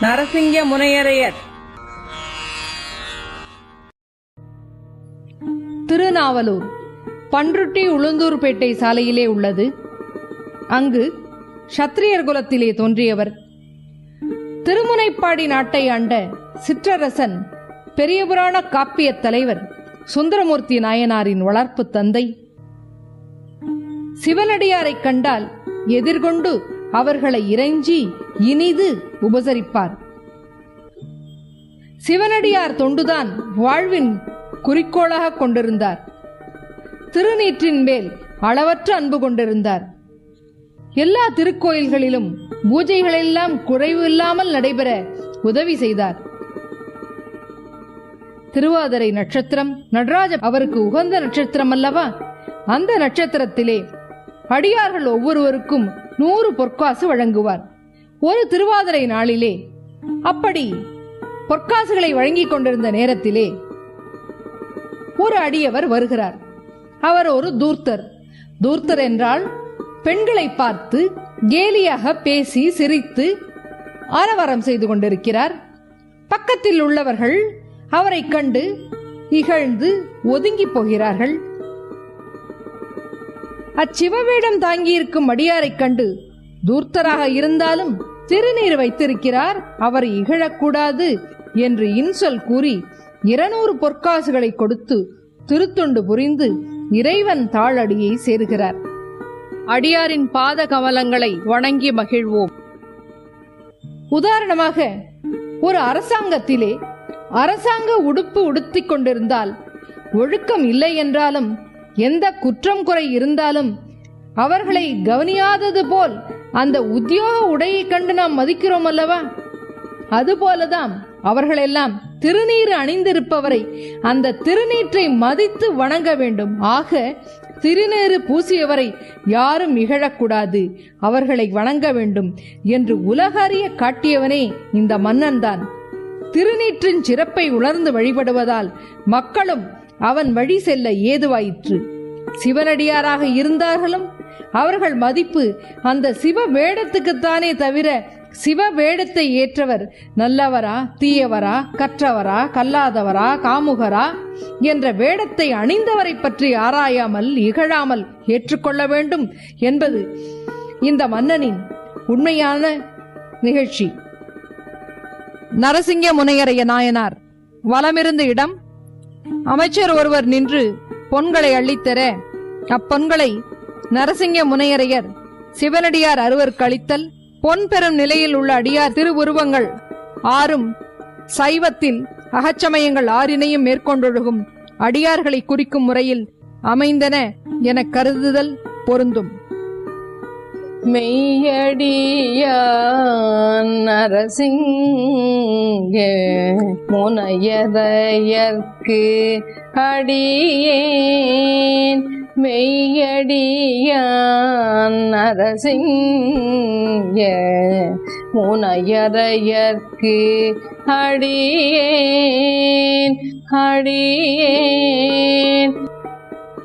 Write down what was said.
நரசிங்க முனையரையர். திருநாவலூர் பன்ருட்டி உளுந்தூர்பேட்டை சாலையிலே உள்ளது. அங்கு சத்திரியர் குலத்திலே தோன்றியவர். திருமுனைப்பாடி நாட்டை ஆண்ட சிற்றரசன் பெரியபுராண காப்பியத் தலைவர் சுந்தரமூர்த்தி நாயனாரின் வளர்ப்பு தந்தை. சிவனடியாரைக் கண்டால் எதிர்கொண்டு அவர்களை இறைஞ்சி இனிது உபசரிப்பார். சிவனடியார் தொண்டுதான் வாழ்வின் குறிக்கோளாக கொண்டிருந்தார். திருநீற்றின் மேல் அளவற்ற அன்பு கொண்டிருந்தார். எல்லா திருக்கோயில்களிலும் பூஜைகளெல்லாம் குறைவு இல்லாமல் நடைபெற உதவி செய்தார். திருவாதிரை நட்சத்திரம் நடராஜ அவருக்கு உகந்த நட்சத்திரம் அல்லவா அந்த நட்சத்திரத்திலே அடியார்கள் ஒவ்வொருவருக்கும் நூறு பொற்காசு வழங்குவார். ஒரு திருவாதிரை நாளிலே அப்படி பொற்காசுகளை வழங்கிக் கொண்டிருந்த நேரத்திலே ஒரு அடியவர் வருகிறார். அவர் ஒரு தூர்த்தர். தூர்த்தர் என்றால் பெண்களை பார்த்து கேலியாக பேசி சிரித்து ஆரவாரம் செய்து கொண்டிருக்கிறார். பக்கத்தில் உள்ளவர்கள் அவரை கண்டு இகழ்ந்து ஒதுங்கி போகிறார்கள். அச்சிவவேடம் தாங்கியிருக்கும் அடியாரைக் கண்டு தூர்த்தராக இருந்தாலும் திருநீர் வைத்திருக்கிறார் அவர் இகழக்கூடாது என்று இன்சொல் கூறி இருநூறு பொற்காசுகளை கொடுத்து திருத்துண்டு புரிந்து இறைவன் தாளடியை சேருகிறார். அடியாரின் பாத கமலங்களை வணங்கி மகிழ்வோம். உதாரணமாக ஒரு அரசாங்கத்திலே அரசாங்க உடுப்பு உடுத்திக் கொண்டிருந்தால் ஒழுக்கம் இல்லை என்றாலும் எந்த குற்றம் குறை இருந்தாலும் அவர்களை கவனியாதது போல் அந்த உத்தியோக உடையை கண்டு நாம் மதிக்கிறோம் அல்லவா? அதுபோலதான் அவர்களெல்லாம் திருநீர் அணிந்திருப்பவரை அந்த திருநீற்றை மதித்து வணங்க வேண்டும். ஆக திருநீறு பூசியவரை யாரும் இகழக்கூடாது. அவர்களை வணங்க வேண்டும் என்று உலகறிய காட்டியவனே இந்த மன்னன்தான். திருநீற்றின் சிறப்பை உணர்ந்து வழிபடுவதால் மக்களும் அவன் வழி செல்ல ஏதுவாயிற்று. சிவனடியாராக இருந்தார்களும் அவர்கள் மதிப்பு அந்த சிவ வேடத்துக்குத்தானே தவிர சிவ வேடத்தை ஏற்றவர் நல்லவரா தீயவரா கற்றவரா கல்லாதவரா காமுகரா என்ற வேடத்தை அணிந்தவரை பற்றி ஆராயாமல் இகழாமல் ஏற்றுக்கொள்ள வேண்டும் என்பது இந்த மன்னனின் உண்மையான நிகழ்ச்சி. நரசிங்க முனையரைய நாயனார். வலமிருந்த இடம். அமைச்சர் ஒருவர் நின்று பொன்களை அள்ளித்தர அப்பொன்களை நரசிங்க முனையரையர் சிவனடியார் அறுவர் கழித்தல். பொன் பெறும் நிலையில் உள்ள அடியார் திருவுருவங்கள் ஆறும். சைவத்தில் அகச்சமயங்கள் ஆறினையும் மேற்கொண்டொழுகும் அடியார்களை குறிக்கும் முறையில் அமைந்தன என கருதுதல் பொருந்தும். மெய்யடியான் நரசிங்க முனையதையற்கு அடியேன். மெய்யடியான் நரசிங்க முனையதையற்கு அடியேன். அடியேன்.